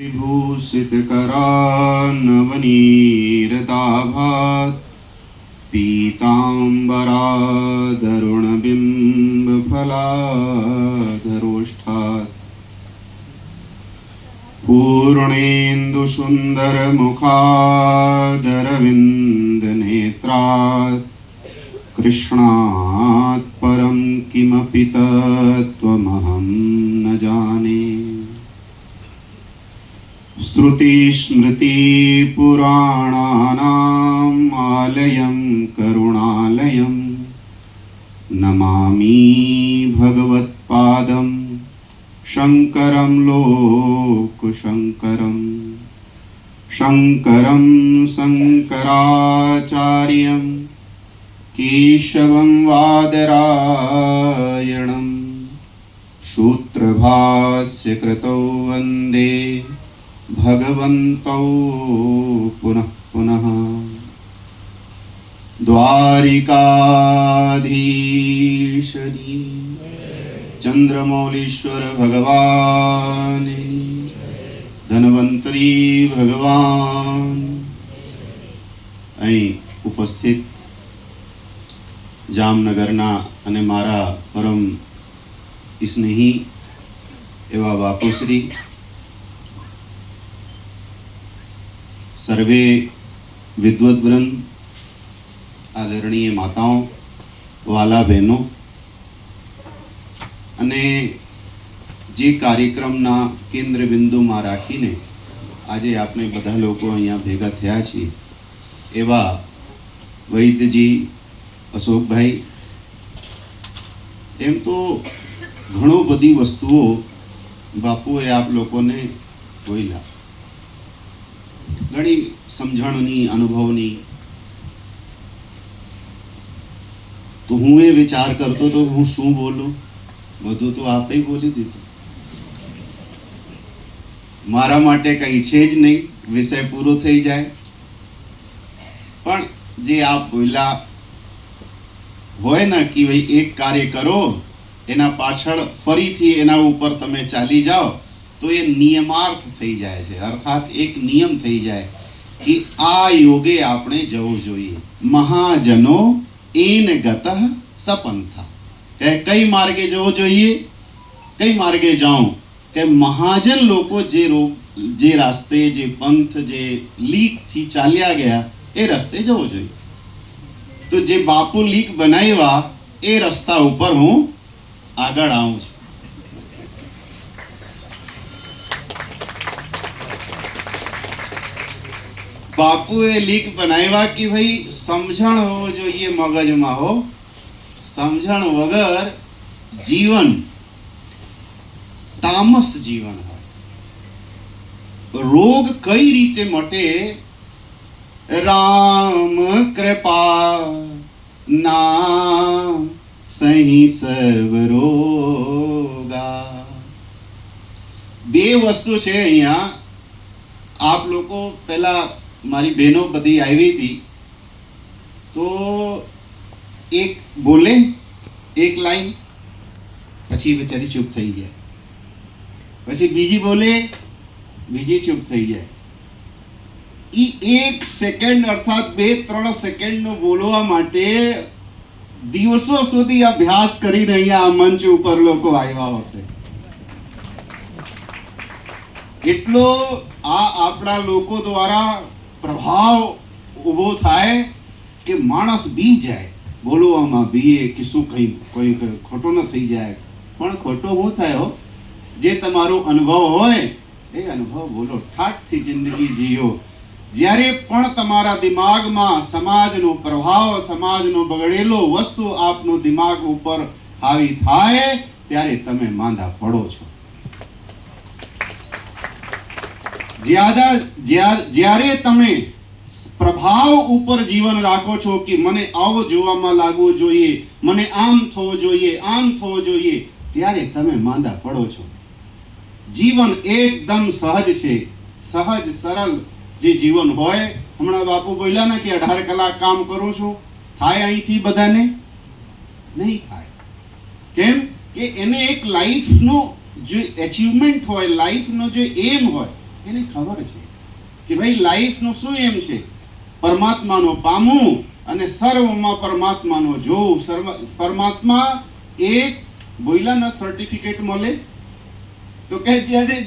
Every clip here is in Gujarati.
विभूषितकरान्नवनीरदाभात् पीताम्बरादरुणबिम्बफलाधरोष्ठात् पूर्णेन्दुसुन्दरमुखादरविन्दनेत्रात् कृष्णात् परं किमपि तत्त्वमहं न जाने श्रुतिस्मृतिपुराणानाम् आलयं करुणालयं नमामि भगवत्पादं शङ्करं लोकशङ्करम् शङ्करं शङ्कराचार्यं केशवं वादरायणं सूत्रभास्यकृतौ वन्दे भगवन्तौ पुनः पुनः द्वारिकाधीशजी ચંદ્રમૌલીશ્વર ભગવાન ધન્વંતરી ભગવાન અહીં ઉપસ્થિત જામનગરના અને મારા પરમ સ્નેહી એવા બાપુશ્રી સર્વે વિદ્વદ્વૃંદ આદરણીય માતાઓ વાલા બહેનો અને જે કાર્યક્રમના કેન્દ્ર બિંદુમાં રાખીને આજે આપણે બધા લોકો અહીંયા ભેગા થયા છીએ એવા વૈદ્યજી અશોકભાઈ એમ તો ઘણો બધી વસ્તુઓ બાપુએ આપ લોકોને જોઈલા ઘણી સમજણની, અનુભવની. તો હું એ વિચાર કરતો તો હું શું બોલું? બધું તો આપે બોલી દીધું. મારા માટે કંઈ છે જ નહીં, વિષય પૂરો થઈ જાય. પણ જે આપ બોલ્યા હોય ને કે ભાઈ એક કાર્ય કરો, એના પાછળ ફરીથી એના ઉપર તમે ચાલી જાઓ તો એ નિયમાર્થ થઈ જાય છે અર્થાત એક નિયમ થઈ જાય કે આ યોગે આપણે જવું જોઈએ મહાજનો એન ગત સપંથા કે કઈ માર્ગે જવું જોઈએ કઈ માર્ગે જાઉં કે મહાજન લોકો જે રો- જે રાસ્તે જે પંથ જે લીકથી ચાલ્યા ગયા એ રસ્તે જવું જોઈએ તો જે બાપુ લીક બનાવ્યા એ રસ્તા ઉપર હું આગળ આવું છું બાપુએ લીક બનાવ્યા કે ભાઈ સમજણ હોવો જોઈએ મગજમાં હો સમજણ વગર જીવન તામસ જીવન હોય રોગ કઈ રીતે મટે રામ કૃપા ના સહી સવ રોગા બે વસ્તુ છે અહીંયા આપ લોકો પહેલા મારી બહેનો બધી આવી હતી, તો એક બોલે, એક લાઈન, પછી બિચારી ચૂપ થઈ જાય પછી બીજી બોલે, બીજી ચૂપ થઈ જાય. એ એક સેકન્ડ અર્થાત બે ત્રણ સેકન્ડનો બોલવા માટે દિવસો સુધી અભ્યાસ કરીને અહીંયા મંચ ઉપર લોકો આવ્યા હશે. એટલો આ આપણા લોકો દ્વારા પ્રભાવ ઊભો થાય કે માણસ બી જાય. બોલવામાં બીએ કે શું કંઈ, કોઈ ખોટો ન થઈ જાય. પણ ખોટો હું થયો જે તમારો અનુભવ હોય, એ અનુભવ બોલો. ઠાઠથી જિંદગી જીવો. જ્યારે પણ તમારા દિમાગમાં સમાજનો પ્રભાવ, સમાજનો બગડેલો વસ્તુ આપનો દિમાગ ઉપર હાવી થાય, ત્યારે તમે માંદા પડો છો જ્યાદા જ્યા- જ્યારે તમે પ્રભાવ ઉપર જીવન રાખો છો કે મને આવો જોવામાં લાગવો જોઈએ, મને આમ થવો જોઈએ, આમ થવો જોઈએ, ત્યારે તમે માંદા પડો છો. જીવન એકદમ સહજ છે. સહજ, સરળ જે જીવન હોય, હમણાં બાપુ બોલ્યા ને કે અઢાર કલાક કામ કરું છું, થાય અહીંથી બધાને? નહીં થાય. કેમ? કે એને એક લાઈફનો જે એચિવમેન્ટ હોય લાઈફનો જે એમ હોય એને ખબર છે કે ભાઈ લાઈફનું શું એમ છે? પરમાત્માનો પામવું અને સર્વમાં પરમાત્માનો જોવું સર્વ, પરમાત્મા એક બોયલાના સર્ટિફિકેટ મળે? તો કે જ્યારે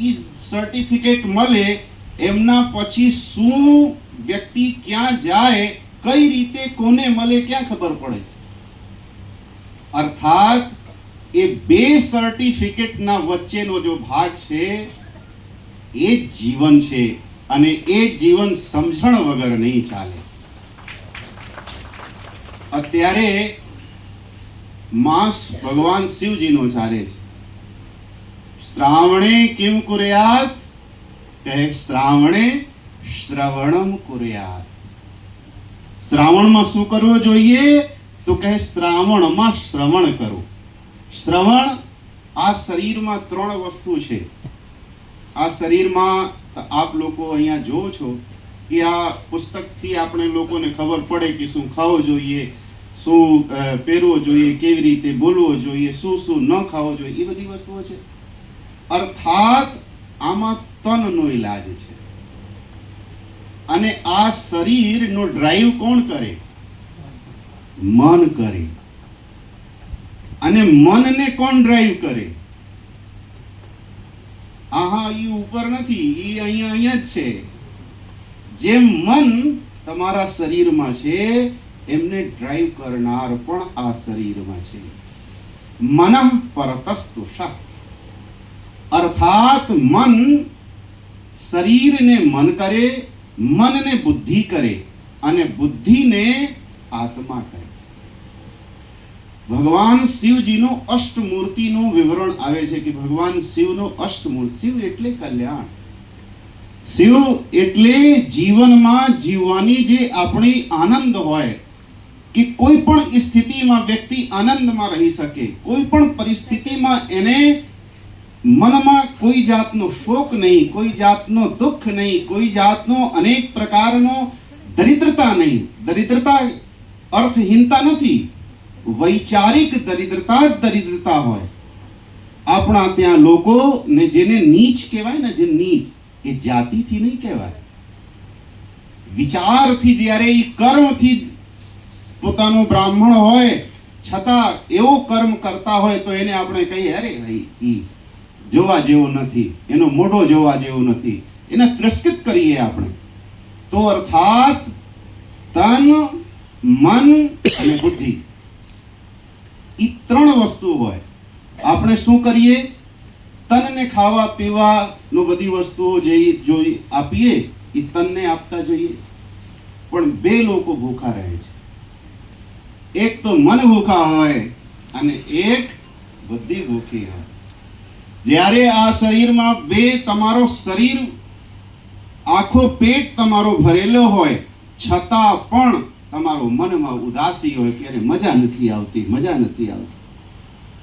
એ સર્ટિફિકેટ મળે, એમના પછી શું વ્યક્તિ ક્યાં જાય, કઈ રીતે, કોને મળે, ક્યાં ખબર પડે? અર્થાત, એ બે સર્ટિફિકેટના વચ્ચેનો જો ભાગ છે એ જ જીવન છે અને એ જીવન સમજણ વગર નહીં ચાલે. અત્યારે માસ ભગવાન શિવજીનો ચાલે છે. શ્રાવણે કિમ કુર્યાત? કહે, શ્રાવણે શ્રવણમ કુર્યાત. શ્રાવણમાં શું કરવું જોઈએ? તો કહે, શ્રાવણમાં શ્રવણ કરો. શ્રવણ આ શરીરમાં ત્રણ વસ્તુ છે. આ શરીરમાં આપ લોકો અહીંયા જો છો કે આ પુસ્તકથી આપણે લોકોને ખબર પડે કે શું ખાવો જોઈએ, શું પહેરવો જોઈએ, કેવી રીતે બોલવો જોઈએ, શું શું ન ખાવો જોઈએ, એ બધી વસ્તુઓ છે. અર્થાત આમાં તનનો ઈલાજ છે. અને આ શરીરનો ડ્રાઈવ કોણ કરે? મન કરે. અને મનને કોણ ડ્રાઈવ કરે? આહા, ઈ ઉપર નથી, ઈ અહીંયા અહીંયા જ છે. જેમ મન તમારા શરીરમાં છે, એમને ડ્રાઈવ કરનાર પણ આ શરીરમાં છે. મનઃ પરતસ્તુષ અર્થાત મન શરીરને મન કરે, મનને બુદ્ધિ કરે અને બુદ્ધિને આત્મા કરે. ભગવાન શિવજીનો અષ્ટમૂર્તિનું વિવરણ આવે છે કે ભગવાન શિવનો અષ્ટમૂર્તિ. શિવ એટલે કલ્યાણ. શિવ એટલે જીવનમાં જીવવાની જે આપણી આનંદ હોય કે કોઈ પણ સ્થિતિમાં વ્યક્તિ આનંદમાં રહી શકે, કોઈ પણ પરિસ્થિતિમાં એને મનમાં કોઈ જાતનો શોક નહીં, કોઈ જાતનો દુઃખ નહીં, કોઈ જાતનો અનેક પ્રકારનો દરિદ્રતા નહીં. દરિદ્રતા અર્થહીનતા નથી. વૈચારિક દરિદ્રતા જ દરિદ્રતા હોય. આપણા ત્યાં લોકો ને જેને નીચ કહેવાય ને જે નીચ, એ જાતિથી નહીં કહેવાય. વિચારથી જ્યારે એ કર્મથી પોતાનો બ્રાહ્મણ હોય, છતાં એવો કર્મ કરતા હોય તો એને આપણે કહીએ, અરે ભાઈ એ જોવા જેવો નથી, એનો મોઢો જોવા જેવો નથી, એને તિરસ્કૃત કરીએ આપણે. તો અર્થાત તન, મન અને બુદ્ધિ ત્રણ વસ્તુ હોય. આપણે શું કરીએ? તનને ખાવા, પીવાનો બધી વસ્તુઓ જે જોઈ આપીએ એ તનને આપતા જોઈએ. પણ બે લોકો ભૂખા રહે છે. એક તો મન ભૂખા હોય અને એક બુદ્ધિ ભૂખી હોય. જ્યારે આ શરીરમાં બે તમારો શરીર, આખો પેટ તમારો ભરેલો હોય, છતાં પણ તમારો મનમાં ઉદાસી હોય ત્યારે મજા નથી આવતી, મજા નથી આવતી.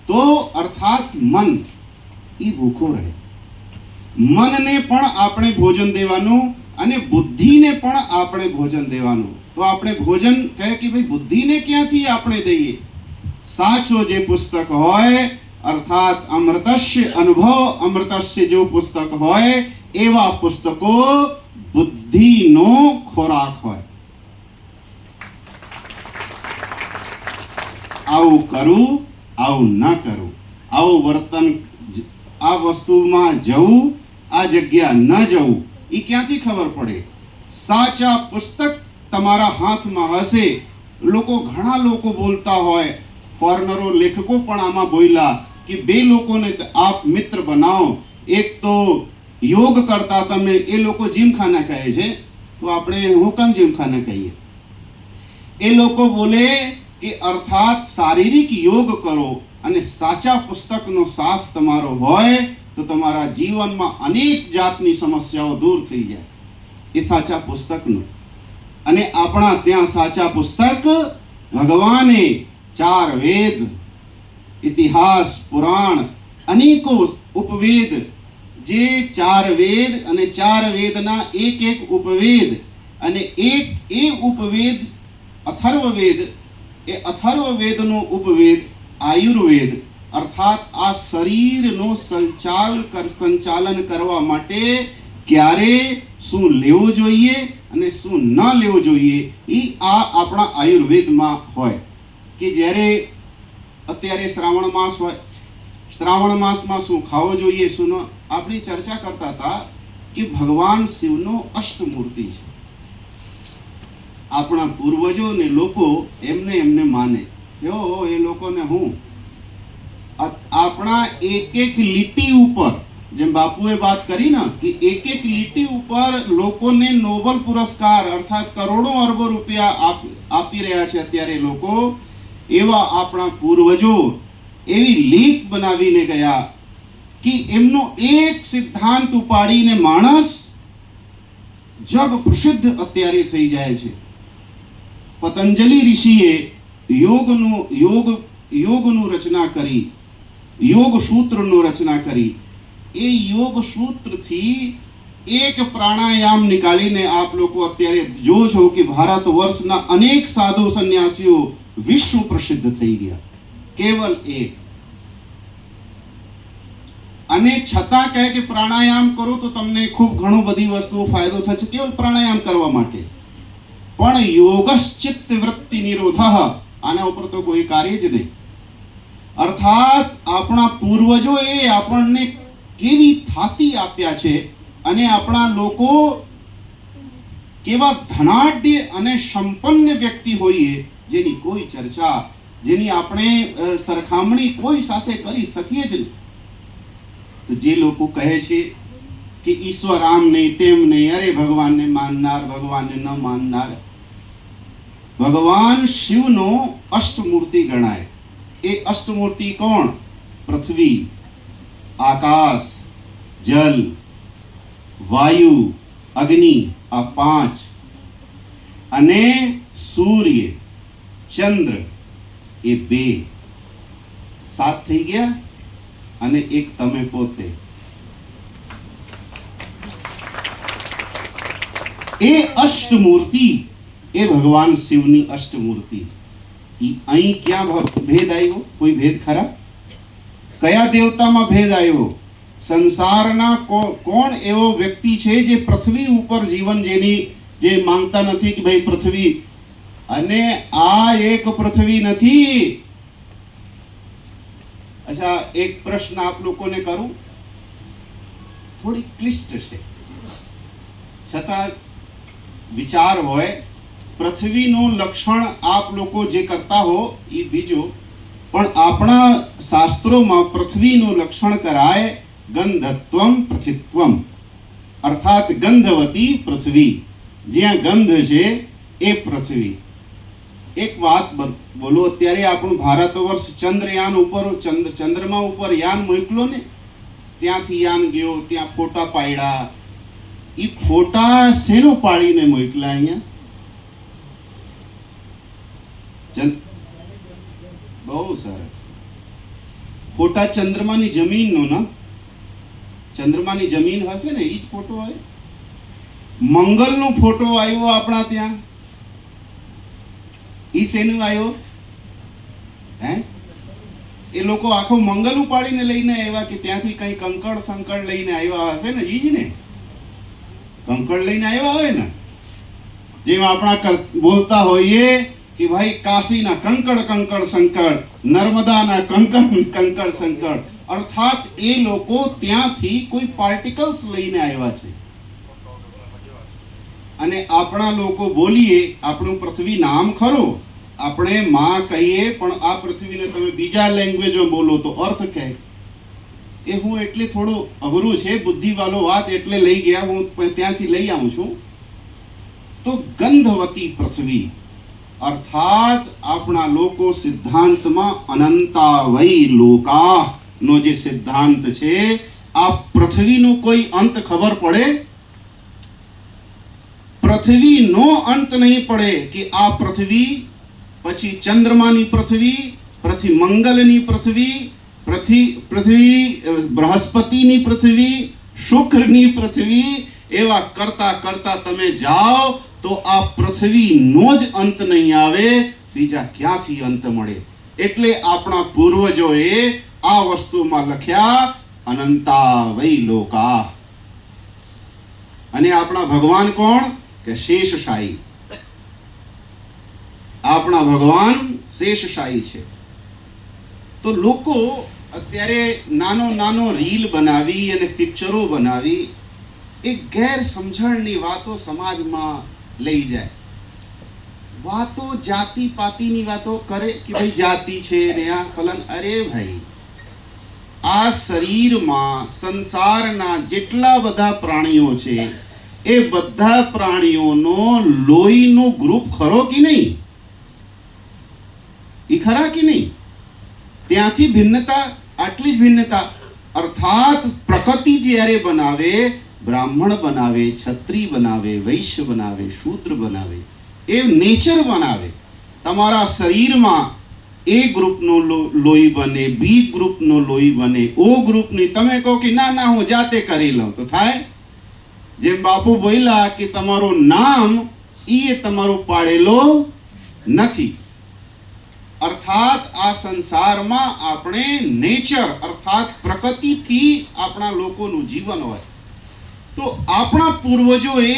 તો અર્થાત મન એ ભૂખો રહે. મનને પણ આપણે ભોજન દેવાનું અને બુદ્ધિને પણ આપણે ભોજન દેવાનું. તો આપણે ભોજન કહે કે ભાઈ બુદ્ધિને ક્યાંથી આપણે દઈએ? સાચો જે પુસ્તક હોય, અર્થાત અમૃતસ્ય અનુભવ, અમૃતસ્ય જો પુસ્તક હોય, એવા પુસ્તકો બુદ્ધિનો ખોરાક હોય. આવું કરવું આવું ન કરવું આવું વર્તન આ વસ્તુમાં જવું, આ જગ્યા ન જવું એ ક્યાંથી ખબર પડે? સાચા પુસ્તક તમારા હાથમાં હશે. લોકો ઘણા લોકો બોલતા હોય, ફોરેનરો લેખકો પણ આમાં બોલ્યા કે બે લોકોને આપ મિત્ર બનાવો. એક તો યોગ કરતા તમે, એ લોકો જીમખાના કહે છે. તો આપણે હું કેમ જીમખાના કહીએ. એ લોકો બોલે કે અર્થાત શારીરિક યોગ કરો અને સાચા પુસ્તકનો સાથ તમારો હોય તો તમારા જીવનમાં અનેક જાતની સમસ્યાઓ દૂર થઈ જાય. એ સાચા પુસ્તકનું. અને આપણા ત્યાં સાચા પુસ્તક ભગવાને ચાર વેદ, ઇતિહાસ, પુરાણ, અનેકો ઉપવેદ, જે ચાર વેદ અને ચાર વેદના એક એક ઉપવેદ અને એક એ ઉપવેદ, અથર્વવેદ એ અથર્વવેદનો ઉપવેદ, આયુર્વેદ, અર્થાત આ શરીરનો સંચાલ કર, સંચાલન કરવા માટે ક્યારે શું લેવું જોઈએ અને શું ન લેવું જોઈએ એ આ આપણા આયુર્વેદમાં હોય. કે જ્યારે અત્યારે શ્રાવણ માસ હોય, શ્રાવણ માસમાં શું ખાવો જોઈએ, શું ન, આપણી ચર્ચા કરતા હતા કે ભગવાન શિવનો અષ્ટમૂર્તિ છે. આપણા પૂર્વજો ને લોકો એમને એમને માને. યો એ લોકોને હું? આપણા એક એક લીટી ઉપર, જેમ બાપુએ વાત કરી ને, કે એક એક લીટી ઉપર લોકોને નોબલ પુરસ્કાર અર્થાત કરોડો અરબો રૂપિયા આપી રહ્યા છે અત્યારે લોકો, એવા આપણા પૂર્વજો એવી લીક બનાવીને ગયા કે એમનો એક સિદ્ધાંત ઉપાડીને માણસ જગ પ્રસિદ્ધ અત્યારે થઈ જાય છે. પતંજલિ ઋષિએ યોગનું, યોગ, યોગનું રચના કરી, યોગ સૂત્રનું રચના કરી. એ યોગ સૂત્રથી એક પ્રાણાયામ નીકાળીને આપ લોકો અત્યારે જો છો કે ભારત વર્ષના અનેક સાધુ સંન્યાસીઓ વિશ્વ પ્રસિદ્ધ થઈ ગયા. કેવલ એક. અને છતાં કહે કે પ્રાણાયામ કરો તો તમને ખૂબ ઘણું બધી વસ્તુઓ ફાયદો થશે. કેવલ પ્રાણાયામ કરવા માટે. પણ યોગશ્ચિત્ત વૃત્તિ નિરોધ. આના ઉપર તો કોઈ કાર્ય જ નહીં. અર્થાત આપણા પૂર્વજોએ આપણને કેવી થાતી આપ્યા છે અને આપણા લોકો કેવા ધનાઢ્ય અને સંપન્ન વ્યક્તિ હોઈએ જેની કોઈ ચર્ચા, જેની આપણે સરખામણી કોઈ સાથે કરી શકીએ જ નહીં. તો જે લોકો કહે છે કે ઈશ્વર આમ નહીં તેમ નહીં, અરે ભગવાનને માનનાર, ભગવાનને ન માનનાર ભગવાન શિવનો અષ્ટમૂર્તિ ગણાય. એ અષ્ટમૂર્તિ કોણ? પૃથ્વી, આકાશ, જલ, વાયુ, અગ્નિ, આ પાંચ. અને સૂર્ય, ચંદ્ર, એ બે. સાત થઈ ગયા અને એક તમે પોતે. એ અષ્ટમૂર્તિ એ ભગવાન શિવની અષ્ટમૂર્તિ. અહીં ક્યાં ભેદ આવ્યો? કોઈ ભેદ ખરા? કયા દેવતામાં ભેદ આવ્યો? સંસારના કોણ એવો વ્યક્તિ છે જે પૃથ્વી ઉપર જીવન જેની, જે માંગતા નથી કે ભાઈ પૃથ્વી, અને આ એક પૃથ્વી નથી? અચ્છા, એક પ્રશ્ન આપ લોકોને કરું. થોડી ક્લિષ્ટ છે. છતાં વિચાર હોય પૃથ્વીનું લક્ષણ આપ લોકો જે કરતા હો એ બીજો. પણ આપણા શાસ્ત્રોમાં પૃથ્વીનું લક્ષણ કરાય ગંધત્વમ પૃથિત્વમ. અર્થાત ગંધવતી પૃથ્વી. જ્યાં ગંધ છે, એ પૃથ્વી. એક વાત બોલો, અત્યારે આપણું ભારત વર્ષ ચંદ્રયાન ઉપર, ચંદ્ર, ચંદ્રમા ઉપર યાન મોકલો ને. ત્યાંથી યાન ગયો, ત્યાં ફોટા પાડ્યા. એ ફોટા શેનો પાડીને મોકલ્યા અહીંયા? બહુ સરસ. ફોટા ચંદ્રમાની જમીનનો ના? ચંદ્રમાની જમીન હશે ને એ જ ફોટો હોય મંગલનો ફોટો આવ્યો આપણા ત્યાં. એ શેનું આવ્યો? હે? એ લોકો આખો મંગલ ઉપાડીને લઈને આવ્યા કે ત્યાંથી કઈ કંકડ સંકળ લઈને આવ્યા હશે ને? જી જ ને. કંકડ લઈને આવ્યા હોય ને? જેમ આપણા બોલતા હોઈએ કે ભાઈ કાશીના કંકડ કંકડ સંકળ, નર્મદાના કંકડ કંકડ સંકળ. અર્થાત એ લોકો ત્યાંથી કોઈ પાર્ટિકલ્સ લઈને આવ્યા છે. અને આપણા લોકો બોલીએ, આપણું પૃથ્વી નામ ખરો. આપણે માં કહીએ, પણ આ પૃથ્વીને તમે બીજા લેંગ્વેજમાં બોલો તો અર્થ કહે. એ હું એટલે થોડું અઘરું છે, બુદ્ધિવાળો વાત એટલે લઈ ગયા, હું ત્યાંથી લઈ આવું છું. તો ગંધવતી પૃથ્વી. અર્થાત આપણા લોકો સિદ્ધાંતમાં અનંતાવય લોકા નો જે સિદ્ધાંત છે, આ પૃથ્વીનો કોઈ અંત ખબર પડે? પૃથ્વીનો અંત નહીં પડે કે આ પૃથ્વી, પછી ચંદ્રમાની પૃથ્વી, પછી મંગલની પૃથ્વી પૃથ્વી પૃથ્વી, બૃહસ્પતિની પૃથ્વી, શુક્રની પૃથ્વી, એવા કરતા કરતા તમે જાઓ તો આ પૃથ્વીનો જ અંત નહીં આવે, બીજા ક્યાંથી અંત મળે? એટલે આપણા પૂર્વજોએ આ વસ્તુમાં લખ્યા અનંતા વૈ લોકા. અને આપણા ભગવાન કોણ? કે શેષશાહી. આપણા ભગવાન શેષશાહી છે. તો લોકો અત્યારે નાનો નાનો રીલ બનાવી અને પિક્ચરો બનાવી, એ ગેર સમજણની વાતો સમાજમાં લઈ જાય. વાતો જાતિ પાતિની વાતો કરે કે ભાઈ જાતિ છે ને આ ફલન? અરે ભાઈ, આ શરીરમાં સંસારના જેટલા બધા પ્રાણીઓ છે, એ બધા પ્રાણીઓનો લોહીનો ગ્રુપ ખરો કે નહીં? એ ખરા કે નહીં? ત્યાંથી ભિન્નતા, આટલી જ ભિન્નતા. અર્થાત પ્રકૃતિ જ્યારે બનાવે બ્રાહ્મણ બનાવે, છત્રી બનાવે, વૈશ્ય બનાવે, શૂદ્ર બનાવે, એ નેચર બનાવે. તમારા શરીરમાં એ ગ્રુપનો લોહી બને બી ગ્રુપનો લોહી બને ઓ ગ્રુપની તમે કહો કે ના ના, હું જાતે કરી લઉં, તો થાય? જેમ બાપુ બોલ્યા કે તમારું નામ એ તમારો પાડેલો નથી. અર્થાત આ સંસારમાં આપણે નેચર અર્થાત પ્રકૃતિથી આપણા લોકોનું જીવન હોય. તો આપણા પૂર્વજોએ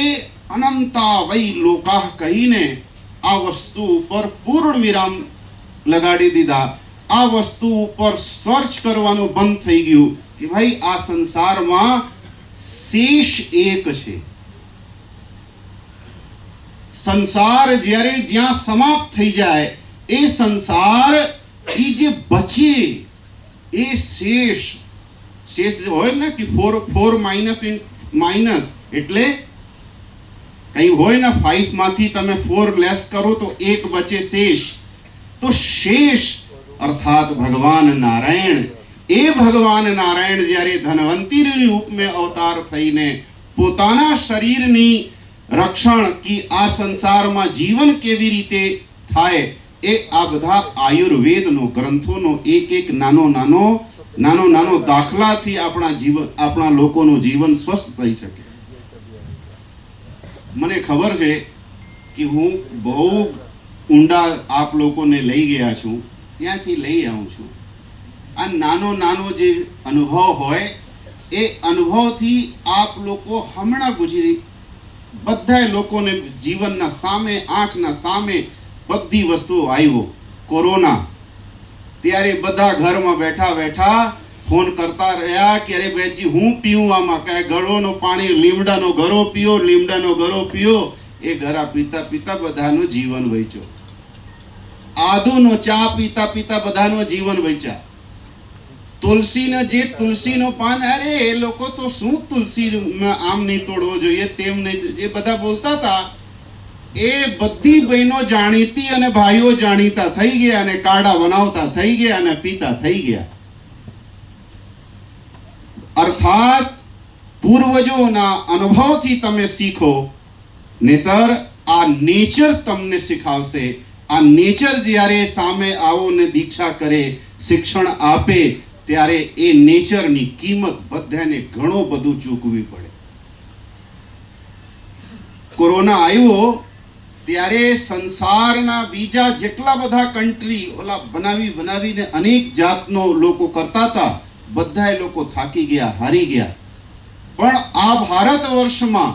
અનંતા વૈ લોકાહ કહીને આ વસ્તુ ઉપર પૂર્ણ વિરામ લગાડી દીધા. આ વસ્તુ ઉપર સર્ચ કરવાનું બંધ થઈ ગયું કે ભાઈ આ સંસારમાં શેષ એક છે. સંસાર જ્યારે જ્યાં સમાપ્ત થઈ જાય, એ સંસાર એ જે બચે, એ શેષ. શેષ હોય ને કે four four minus in minus એટલે કંઈ હોય ને ફાઈવમાંથી તમે ફોર લેસ કરો તો એક બચે શેષ. તો શેષ અર્થાત ભગવાન નારાયણ. એ ભગવાન નારાયણ જ્યારે ધનવંતી રૂપમાં અવતાર થઈને પોતાના શરીરની રક્ષણ કે આ સંસારમાં જીવન કેવી રીતે થાય એ આ બધા આયુર્વેદનો ગ્રંથોનો એક એક નાનો નાનો નાનો નાનો દાખલાથી આપણા જીવન, આપણા લોકોનું જીવન સ્વસ્થ થઈ શકે. મને ખબર છે કે હું બહુ ઊંડા આપ લોકોને લઈ ગયા છું, ત્યાંથી લઈ આવું છું. આ નાનો નાનો જે અનુભવ હોય, એ અનુભવથી આપ લોકો હમણાં ગુજરી, બધાય લોકોને જીવનના સામે, આંખના સામે બધી વસ્તુઓ આવ્યો. કોરોના ત્યારે બધા ઘરમાં બેઠા બેઠા ફોન કરતા રહ્યા કે અરે બેજી હું પીવું આમાં? કાંઈ ગળોનો પાણી, લીમડાનો ઘરો પીયો લીમડાનો ઘરો પીયો એ ઘરા પીતા પીતા બધાનું જીવન વહેંચ્યો. આદુનો ચા પીતા પીતા બધાનું જીવન વહેંચ્યા. તુલસીના જે તુલસીનો પાન, અરે એ લોકો તો શું તુલસી આમ નહીં તોડવો જોઈએ, તેમ નહીં એ બધા બોલતા હતા એ બધી બહેનો જાણીતી અને ભાઈઓ જાણીતા થઈ ગયા અને કાઢા બનાવતા થઈ ગયા અને પીતા થઈ ગયા. અર્થાત પૂર્વજોના અનુભવથી તમે શીખો, નહીતર આ નેચર તમને શીખાવશે. આ નેચર જ્યારે સામે આવો ને દીક્ષા કરે, શિક્ષણ આપે, ત્યારે એ નેચરની કિંમત બધાને ઘણું બધું ચૂકવી પડે. કોરોના આવ્યો ત્યારે સંસારના બીજા જેટલા બધા કન્ટ્રી ઓલા બનાવી બનાવીને અનેક જાતનો લોકો કરતા હતા, બધાય લોકો થાકી ગયા, હારી ગયા. પણ આ ભારત વર્ષમાં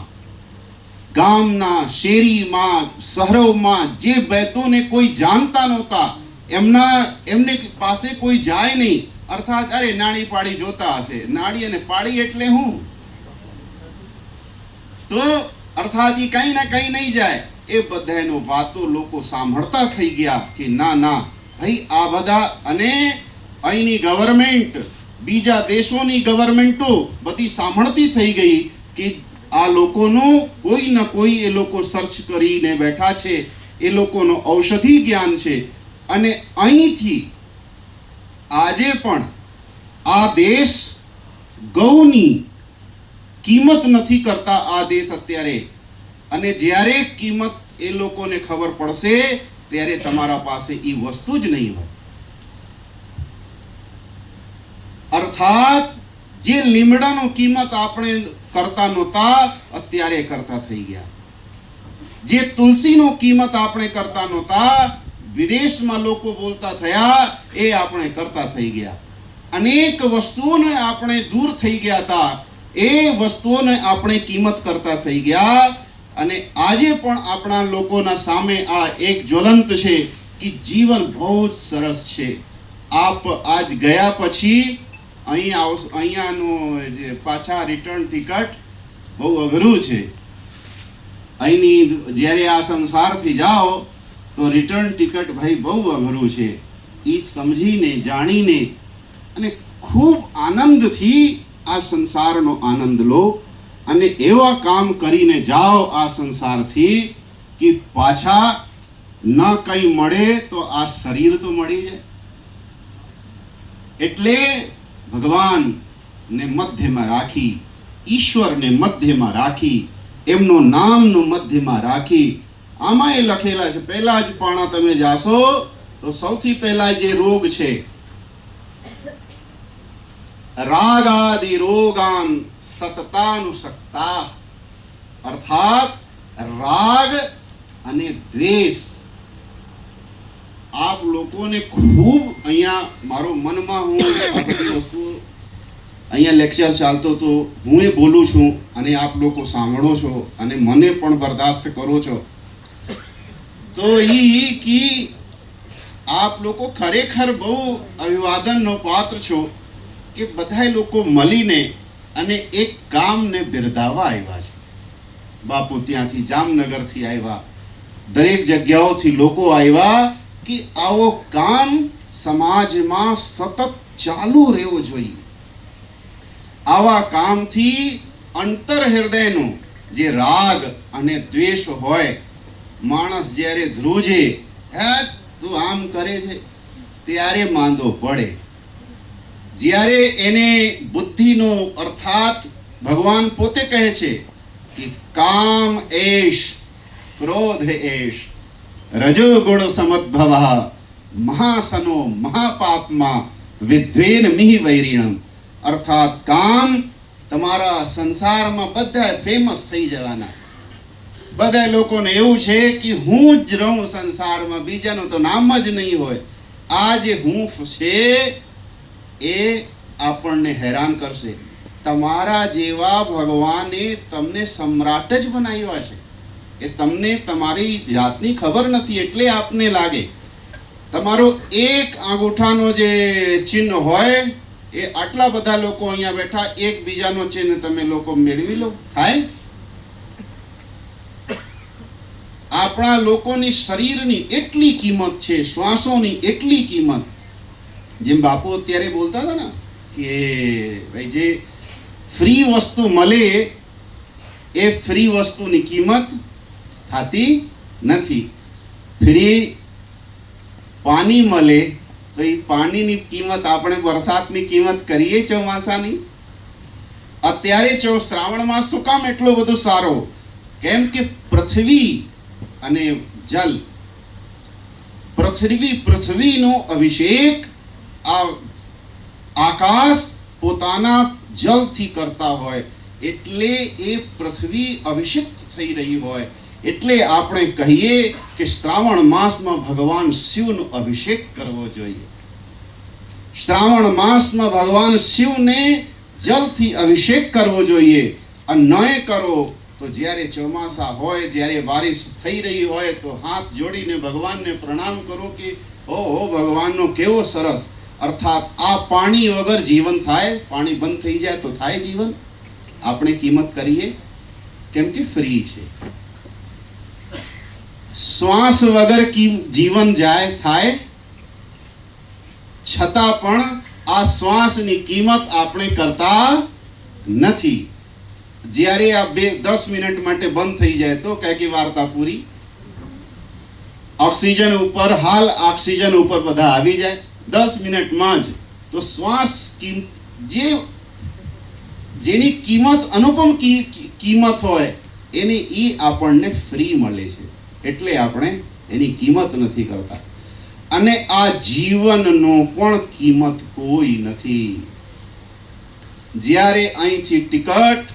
ગામના, શેરીમાં, શહેરોમાં જે બેતોને કોઈ જાણતા નહોતા, એમના, એમને પાસે કોઈ જાય નહીં. અર્થાત, અરે નાણી પાડી જોતા હશે. નાળી અને પાડી એટલે હું? તો અર્થાત એ કઈ ના કઈ નહીં જાય. એ બધાનો વાતો લોકો સાંભળતા થઈ ગયા કે ના ના, ભાઈ, આ બધા અને અહીંની ગવર્મેન્ટ બીજા દેશોની ગવર્મેન્ટો બધી સાંભળતી થઈ ગઈ કે આ લોકોનું કોઈ ન કોઈ એ લોકો સર્ચ કરીને બેઠા છે, એ લોકોનો ઔષધિ જ્ઞાન છે. અને અહીંથી આજે પણ આ દેશ ગૌની કિંમત નથી કરતા આ દેશ અત્યારે. અને જ્યારે કિંમત એ લોકોને ખબર પડશે, ત્યારે તમારા પાસે એ વસ્તુ જ નહીં હોય. અર્થાત, જે લીમડાનો કિંમત આપણે કરતા નહોતા, અત્યારે કરતા થઈ ગયા. જે તુલસીનો કિંમત આપણે કરતા નહોતા, વિદેશમાં લોકો બોલતા થયા, એ આપણે કરતા થઈ ગયા. અનેક વસ્તુઓને આપણે દૂર થઈ ગયા હતા, એ વસ્તુઓને આપણે કિંમત કરતા થઈ ગયા અને આજે પણ આપણા લોકોના સામે આ એક જ્વલંત છે કે જીવન બહુ જ સરસ છે. આપ આજ ગયા પછી અહીં આવ અહીંયાનું જે પાછા રિટર્ન ટિકટ બહુ અઘરું છે. અહીંની જ્યારે આ સંસારથી જાઓ તો રિટર્ન ટિકટ ભાઈ બહુ અઘરું છે. એ સમજીને, જાણીને અને ખૂબ આનંદથી આ સંસારનો આનંદ લો. અને એવા કામ કરીને જાઓ આ સંસારથી કે પાછા ન કંઈ મળે તો આ શરીર તો મળી જાય. એટલે ભગવાનને મધ્યમાં રાખી, ઈશ્વરને મધ્યમાં રાખી, એમનું નામનું મધ્યમાં રાખી. આમાં એ લખેલા છે, પહેલા જ પાણા તમે જાશો તો સૌથી પહેલા જે રોગ છે રાગ આદિ રોગાન સતતાનુસક્તા અર્થાત રાગ અને દ્વેષ. આપ લોકોને ખૂબ અહીંયા મારો મનમાં હું બધી વસ્તુઓ અહીંયા લેક્ચર ચાલતો તો હું એ બોલું છું અને આપ લોકો સાંભળો છો અને મને પણ બરદાસ્ત કરો છો. તો એ કી આપ લોકો ખરેખર બહુ અભિવાદનનો પાત્ર છો કે બધાય લોકો મળીને અને એક કામને બિરદાવવા આવ્યા છે. બાપુ ત્યાંથી જામનગરથી આવ્યા. દરેક જગ્યાઓથી લોકો આવ્યા કે આવો કામ સમાજમાં સતત ચાલુ રહેવો જોઈએ. આવા કામથી અંતર હૃદયનું જે રાગ અને દ્વેષ હોય, માણસ જ્યારે ધ્રુજે, હે, તું આમ કરે છે, ત્યારે માંદો પડે. જ્યારે એને બુદ્ધિનો અર્થાત ભગવાન પોતે કહે છે કે કામ એશ ક્રોધ એશ રજોગુણ સમદ્ભવ, મહાસનો, મહાપાપમાં, વિદ્વેન મિહિ વૈરીણમ. અર્થાત કામ તમારા સંસારમાં બધા ફેમસ થઈ જવાના. બધા લોકોને એવું છે કે હું જ રહું સંસારમાં, બીજાનું તો નામ જ નહીં હોય. આ જે હું છે એ આપણને હેરાન કરશે. તમારા જેવા ભગવાને તમને સમ્રાટ જ બનાવ્યા છે. એ તમને તમારી જાતની ખબર નથી એટલે આપને લાગે. તમારો એક અંગૂઠાનો જે ચિહ્ન હોય, એ આટલા બધા લોકો અહીંયા બેઠા, એકબીજાનો ચિહ્ન તમે લોકો મેળવી લો. થાય? આપણા લોકોની શરીરની એટલી કિંમત છે, શ્વાસોની એટલી કિંમત. જેમ બાપુ અત્યારે બોલતા હતા ને, કે ભાઈ જે ફ્રી વસ્તુ મળે, એ ફ્રી વસ્તુની કિંમત થતી નથી. ફ્રી પાણી મળે, તો એ પાણીની કિંમત આપણે વરસાદની કિંમત કરીએ ચોમાસાની? અત્યારે ચો શ્રાવણમાં શું કામ એટલો બધો સારો? કેમ કે પૃથ્વી અને જલ, પૃથ્વી પૃથ્વીનો અભિષેક આ આકાશ પોતાના જલથી કરતા હોય, એટલે એ પૃથ્વી અભિષિક્ત થઈ રહી હોય. એટલે આપણે કહીએ કે શ્રાવણ માસમાં ભગવાન શિવનો અભિષેક કરવો જોઈએ. શ્રાવણ માસમાં ભગવાન શિવને જલથી અભિષેક કરવો જોઈએ. અને નય કરો તો જ્યારે ચોમાસા હોય, જ્યારે બારિશ થઈ રહી હોય, તો હાથ જોડીને ભગવાનને પ્રણામ કરો કે, ઓહો, ભગવાનનો કેવો સરસ. અર્થાત આ પાણી વગર જીવન થાય પાણી બંધ થઈ જાય તો થાય જીવન આપણે કિંમત કરીએ કેમ કે ફ્રી છે શ્વાસ વગર કી જીવન જાય થાય છતાં પણ આ શ્વાસની કિંમત આપણે કરતા નથી જ્યારે આ બે દસ મિનિટ માટે બંધ થઈ જાય તો કઈ કે વાર્તા પૂરી ઓક્સિજન ઉપર હાલ ઓક્સિજન ઉપર બધા આવી જાય દસ મિનિટમાં જ. તો શ્વાસ જે, જેની કિંમત અનુપમ કિંમત હોય, એની એ આપણને ફ્રી મળે છે. એટલે આપણે એની કિંમત નથી કરતા. અને આ જીવનનો પણ કિંમત કોઈ નથી. જ્યારે અહીંથી ટિકટ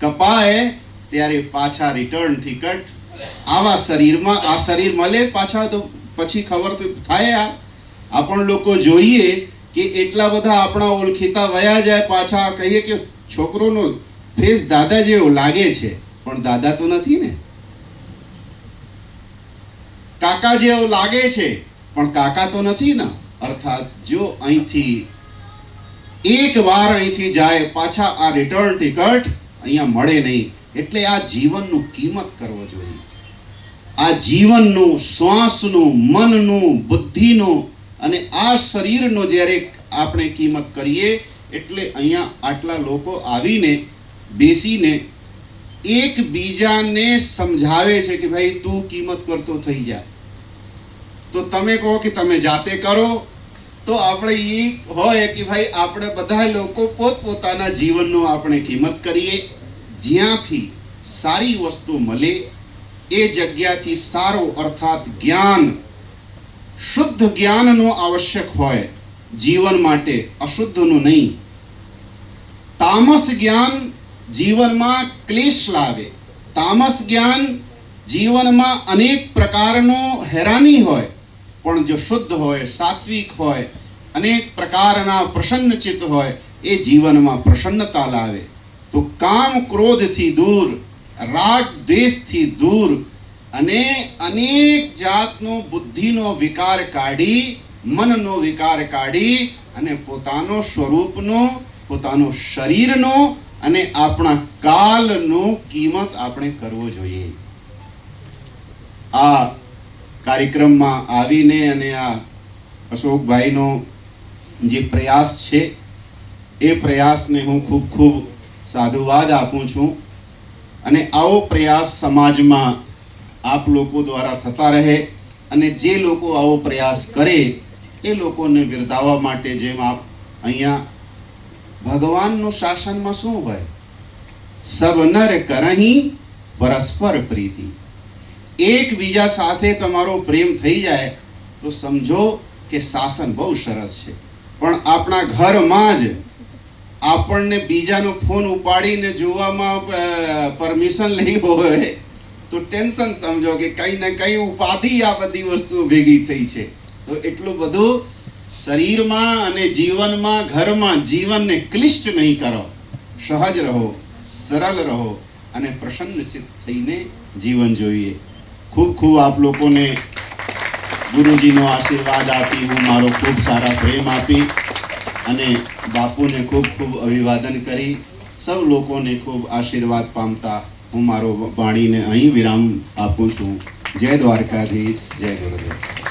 કપાય, ત્યારે પાછા રિટર્ન ટિકટ આવા શરીરમાં, આ શરીર મળે પાછા તો પછી ખબર તો થાય આ. આપણ લોકો જોઈએ કે એટલા બધા આપણા ઓળખીતા વયા જાય પાછા કહીએ કે છોકરોનો ફેસ દાદા જેવો લાગે છે. પણ દાદા તો નથી ને. કાકા જેવો લાગે છે, પણ કાકા તો નથી ને. અર્થાત જો અહીંથી એક વાર અહીંથી જાય, પાછા આ રિટર્ન ટિકટ અહીંયા મળે નહીં. એટલે આ જીવનનું કિંમત કરવો જોઈએ. આ જીવનનું શ્વાસનું, મનનું, બુદ્ધિનું અને આ શરીરનો જ્યારે આપણે કિંમત કરીએ, એટલે અહીંયા આટલા લોકો આવીને, બેસીને એકબીજાને સમજાવે છે કે ભાઈ તું કિંમત કરતો થઈ જા. તો તમે કહો કે તમે જાતે કરો, તો આપણે એ હોય કે ભાઈ આપણે બધા લોકો પોતપોતાના જીવનનો આપણે કિંમત કરીએ. જ્યાંથી સારી વસ્તુ મળે, એ જગ્યાથી સારો અર્થાત જ્ઞાન શુદ્ધ જ્ઞાનનો આવશ્યક હોય, જીવન માટે અશુદ્ધનું નહીં. તામસ જ્ઞાન જીવનમાં ક્લેશ લાવે. તામસ જ્ઞાન જીવનમાં અનેક પ્રકારનો હેરાની હોય, પણ જો શુદ્ધ હોય, સાત્વિક હોય, અનેક પ્રકારના પ્રસન્નચિત્ત હોય, એ જીવનમાં પ્રસન્નતા લાવે. તો કામ ક્રોધથી દૂર, રાગ દ્વેષથી દૂર અને અનેક જાતનો બુદ્ધિનો વિકાર કાઢી, મનનો વિકાર કાઢી અને પોતાનો સ્વરૂપનો, પોતાનો શરીરનો અને આપણા કાલનો કિંમત આપણે કરવો જોઈએ. આ કાર્યક્રમમાં આવીને અને આ અશોકભાઈનો જે પ્રયાસ છે, એ પ્રયાસને હું ખૂબ ખૂબ સાધુવાદ આપું છું. અને આવો પ્રયાસ સમાજમાં આપ લોકો દ્વારા થતા રહે અને જે લોકો આવો પ્રયાસ કરે, એ લોકોને બિરદાવવા માટે જેમ આપ અહીંયા ભગવાનનું શાસનમાં શું હોય? સબ નર કરહી પરસ્પર પ્રીતિ. એકબીજા સાથે તમારો પ્રેમ થઈ જાય તો સમજો કે શાસન બહુ સરસ છે. પણ આપણા ઘરમાં જ આપણને બીજાનો ફોન ઉપાડીને જોવામાં પરમિશન લઈ હોય તો ટેન્શન સમજો કે કંઈ ને કંઈ ઉપાધિ આ બધી વસ્તુઓ ભેગી થઈ છે. તો એટલું બધું શરીરમાં અને જીવનમાં, ઘરમાં જીવનને ક્લિષ્ટ નહીં કરો. સહજ રહો, સરળ રહો અને પ્રસન્નચિત થઈને જીવન જોઈએ. ખૂબ ખૂબ આપ લોકોને ગુરુજીનો આશીર્વાદ આપી, હું મારો ખૂબ સારા પ્રેમ આપી અને બાપુને ખૂબ ખૂબ અભિવાદન કરી. સૌ લોકોને ખૂબ આશીર્વાદ પામતા હું મારો વાણીને અહીં વિરામ આપું છું. જય દ્વારકાધીશ જય ગુરુદેવ.